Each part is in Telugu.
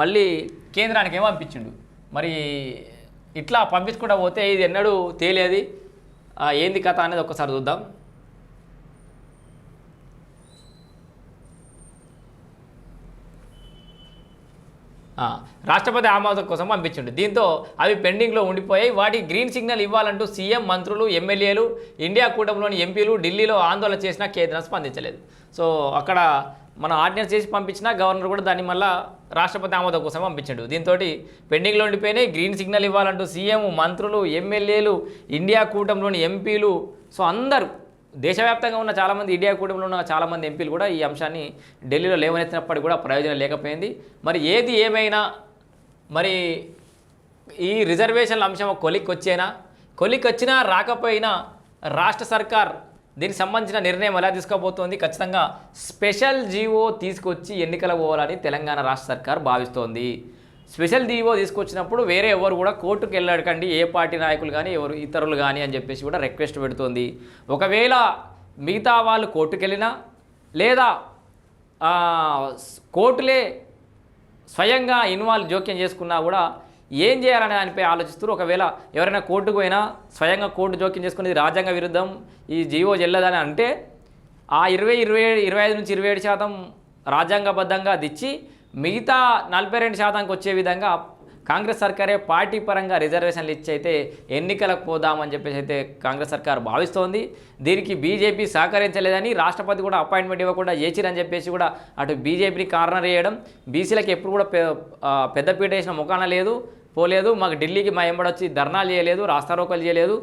మళ్ళీ కేంద్రానికి ఏమో పంపించిండు మరి ఇట్లా పంపించకుండా పోతే ఇది ఎన్నడూ తేలేది? ఏంది కథ అనేది ఒక్కసారి చూద్దాం. రాష్ట్రపతి ఆమోదం కోసం పంపించిండు. దీంతో అవి పెండింగ్లో ఉండిపోయాయి. వాటి గ్రీన్ సిగ్నల్ ఇవ్వాలంటూ సీఎం మంత్రులు ఎమ్మెల్యేలు ఇండియా కూటమిలోని ఎంపీలు ఢిల్లీలో ఆందోళన చేసినా కేంద్రం స్పందించలేదు. సో అక్కడ మనం ఆర్డినెన్స్ చేసి పంపించినా గవర్నర్ కూడా దాన్ని మళ్ళీ రాష్ట్రపతి ఆమోదం కోసం పంపించాడు. దీంతో పెండింగ్లో ఉండిపోయినాయి. గ్రీన్ సిగ్నల్ ఇవ్వాలంటూ సీఎం మంత్రులు ఎమ్మెల్యేలు ఇండియా కూటమిలోని ఎంపీలు సో అందరూ దేశవ్యాప్తంగా ఉన్న చాలామంది ఇండియా కూటమిలో ఉన్న చాలామంది ఎంపీలు కూడా ఈ అంశాన్ని ఢిల్లీలో లేవనెత్తినప్పటికీ కూడా ప్రయోజనం లేకపోయింది. మరి ఏది ఏమైనా మరి ఈ రిజర్వేషన్ల అంశం కొలిక్ వచ్చేనా కొలిక్ వచ్చినా రాకపోయినా రాష్ట్ర సర్కార్ దీనికి సంబంధించిన నిర్ణయం ఎలా తీసుకోబోతోంది? ఖచ్చితంగా స్పెషల్ జీవో తీసుకొచ్చి ఎన్నికల పోవాలని తెలంగాణ రాష్ట్ర సర్కార్ భావిస్తోంది. స్పెషల్ జీవో తీసుకొచ్చినప్పుడు వేరే ఎవరు కూడా కోర్టుకు వెళ్ళడకండి ఏ పార్టీ నాయకులు కానీ ఎవరు ఇతరులు కానీ అని చెప్పేసి కూడా రిక్వెస్ట్ పెడుతోంది. ఒకవేళ మిగతా వాళ్ళు కోర్టుకు వెళ్ళినా లేదా కోర్టులే స్వయంగా ఇన్వాల్వ్ జోక్యం చేసుకున్నా కూడా ఏం చేయాలనే దానిపై ఆలోచిస్తారు ఒకవేళ ఎవరైనా కోర్టుకు పోయినా స్వయంగా కోర్టు జోక్యం చేసుకునేది రాజ్యాంగ విరుద్ధం ఈ జీవో చెల్లదని అంటే ఆ ఇరవై ఇరవై ఇరవై ఐదు నుంచి ఇరవై ఏడు శాతం రాజ్యాంగబద్ధంగా దిచ్చి మిగతా నలభై రెండు శాతానికి వచ్చే విధంగా కాంగ్రెస్ సర్కారే పార్టీ పరంగా రిజర్వేషన్లు ఇచ్చి అయితే ఎన్నికలకు పోదామని చెప్పేసి అయితే కాంగ్రెస్ సర్కార్ భావిస్తోంది. దీనికి బీజేపీ సహకరించలేదని రాష్ట్రపతి కూడా అపాయింట్మెంట్ ఇవ్వకుండా చేసిరని చెప్పేసి కూడా అటు బీజేపీని కార్నర్ చేయడం బీసీలకు ఎప్పుడు కూడా పెద్దపీట వేసిన ముఖాన లేదు పోలేదు. మాకు ఢిల్లీకి మా ఎంబడొచ్చి ధర్నాలు చేయలేదు రాస్తారోకలు చేయలేదు.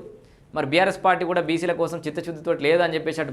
మరి బీఆర్ఎస్ పార్టీ కూడా బీసీల కోసం చిత్తశుద్ధితో లేదు అని చెప్పేసి అటు